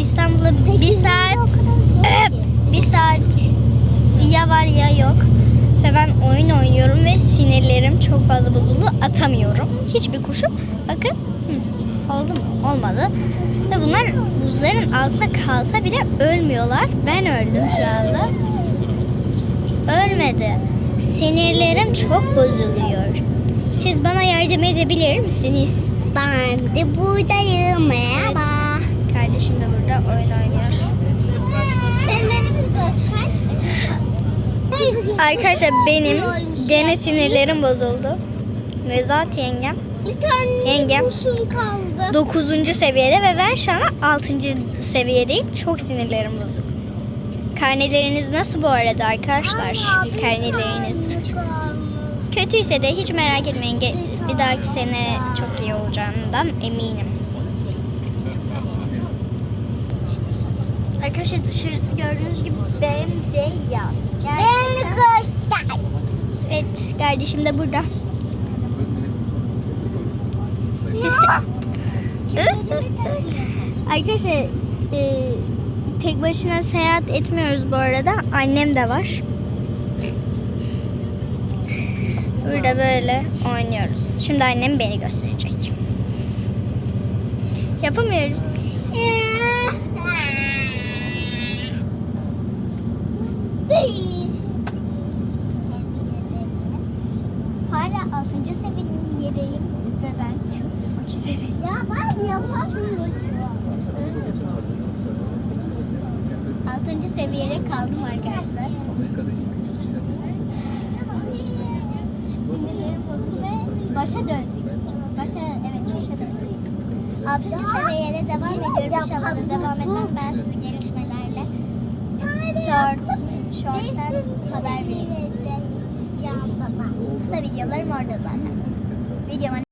İstanbul'a bir saat bir saat ya var ya yok. Ve ben oyun oynuyorum ve sinirlerim çok fazla bozuldu. Atamıyorum. Hiçbir kuşu. Bakın. Oldu mu? Olmadı. Ve bunlar buzların altında kalsa bile ölmüyorlar. Ben öldüm şu anda. Ölmedi. Sinirlerim çok bozuluyor. Siz bana yardım edebilir misiniz? Ben de buradayım. Merhaba. Kardeşim de burada oyun oynuyor. Ben beni bir göster. Arkadaşlar benim gene sinirlerim bozuldu. Nezahat yengem Yengem. musun kaldı. 9. seviyede ve ben şu an 6. seviyedeyim. Çok sinirlerim bozuk. Karneleriniz nasıl bu arada arkadaşlar? Karneleriniz. Kötüyse de hiç merak etmeyin. Bir dahaki sene çok iyi olacağından eminim. Arkadaşlar dışarısı gördüğünüz gibi bembeyaz. Beni göster. Evet kardeşim de burada. Arkadaşlar e, tek başına seyahat etmiyoruz bu arada. Annem de var. Burada böyle oynuyoruz. Şimdi annem beni gösterecek. Yapamıyorum. Hala 6. seviyedeyim ve ben çok güzelim. Ya ben yapamıyorum. 6. seviyede kaldım arkadaşlar. Sinirlerim bozuldu ve başa döndük. Başa, evet başa döndük. 6. seviyede devam ediyorum. İnşallah devam etmem ben size gelişmelerle. Short, short'tan haber veririm. Ya baba. Kısa videolarım orada zaten. Videoma